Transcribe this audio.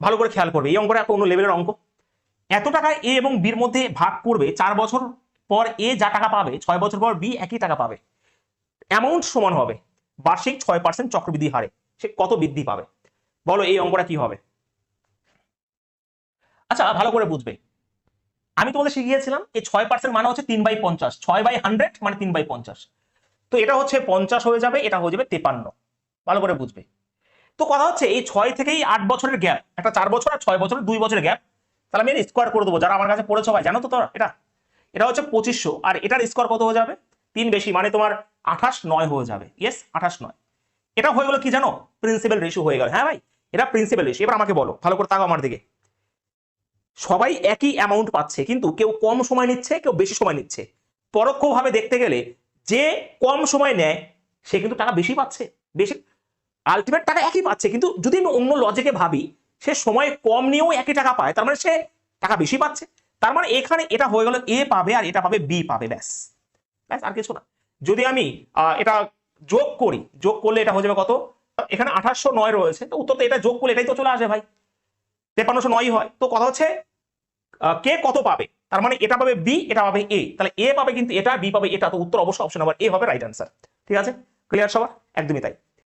ভালো করে খেয়াল করবে। এই অঙ্কটা একটা অন্য লেভেলের অঙ্ক। এত টাকা এ এবং বির মধ্যে ভাগ করবে, চার বছর পর এ যা টাকা পাবে, ছয় বছর পর বি একই টাকা পাবে। অ্যামাউন্ট সমান হবে। বার্ষিক ছয় পার্সেন্ট চক্রবৃদ্ধি হারে। সে কত বৃদ্ধি পাবে? বলো এই অঙ্কটা কি হবে? আচ্ছা ভালো করে বুঝবে। আমি তোমাদের শিখিয়েছিলাম, এই ছয় পার্সেন্ট মানে হচ্ছে তিন বাই পঞ্চাশ। ছয় বাই হান্ড্রেড মানে তিন বাই পঞ্চাশ। তো এটা হচ্ছে পঞ্চাশ হয়ে যাবে, এটা হয়ে যাবে তেপান্ন। ভালো করে বুঝবে। তো কথা হচ্ছে, এই ছয় থেকেই আট বছরের গ্যাপ একটা চার বছর, আর ছয় বছরের দুই বছরের গ্যাপ তাহলে আমি স্কোয়ার করে দেবো। যারা আমার কাছে পড়েছো ভাই, জানো তো তোরা, এটা? এটা হচ্ছে পঁচিশশো। আর এটার স্কোয়ার কত হয়ে যাবে? তিন বেশি মানে তোমার আঠাশ নয় হয়ে যাবে। ইয়েস আঠাশ নয়। এটা হয়ে গেলো কি জানো? প্রিন্সিপাল রেশিও হয়ে গেল। হ্যাঁ ভাই, এটা প্রিন্সিপাল রেশিও এবার আমাকে বলো, ভালো করে তাকাও আমার দিকে। সবাই একই অ্যামাউন্ট পাচ্ছে, কিন্তু কেউ কম সময় নিচ্ছে, কেউ বেশি সময় নিচ্ছে। পরোক্ষভাবে দেখতে গেলে, যে কম সময় নেয়, সে কিন্তু টাকা বেশি পাচ্ছে। বেশি আলটিমেট টাকা একই পাচ্ছে, কিন্তু যদি আমি অন্য লজিকে ভাবি, সে সময় কম নিয়েও একই টাকা পায়, তার মানে সে টাকা বেশি পাচ্ছে। তার মানে এখানে এটা হয়ে গেল এ পাবে আর এটা পাবে বি পাবে, ব্যাস। ব্যাস, আর কিছু না। যদি আমি এটা যোগ করি, যোগ করলে এটা হয়ে যাবে কত? এখানে আঠাশশো নয় রয়েছে, তো উত্তর তো এটা যোগ করলে এটাই তো চলে আসে ভাই। তেপান্নশো নয় হয়, তো কথা হচ্ছে কে কত পাবে? তার মানে এটা পাবে বি, এটা পাবে এ। তাহলে এ পাবে কিন্তু এটা, বি পাবে এটা, তো উত্তর অবশ্যই অপশন নাম্বার এ হবে রাইট অ্যান্সার ঠিক আছে? ক্লিয়ার সবার? একদমই তাই।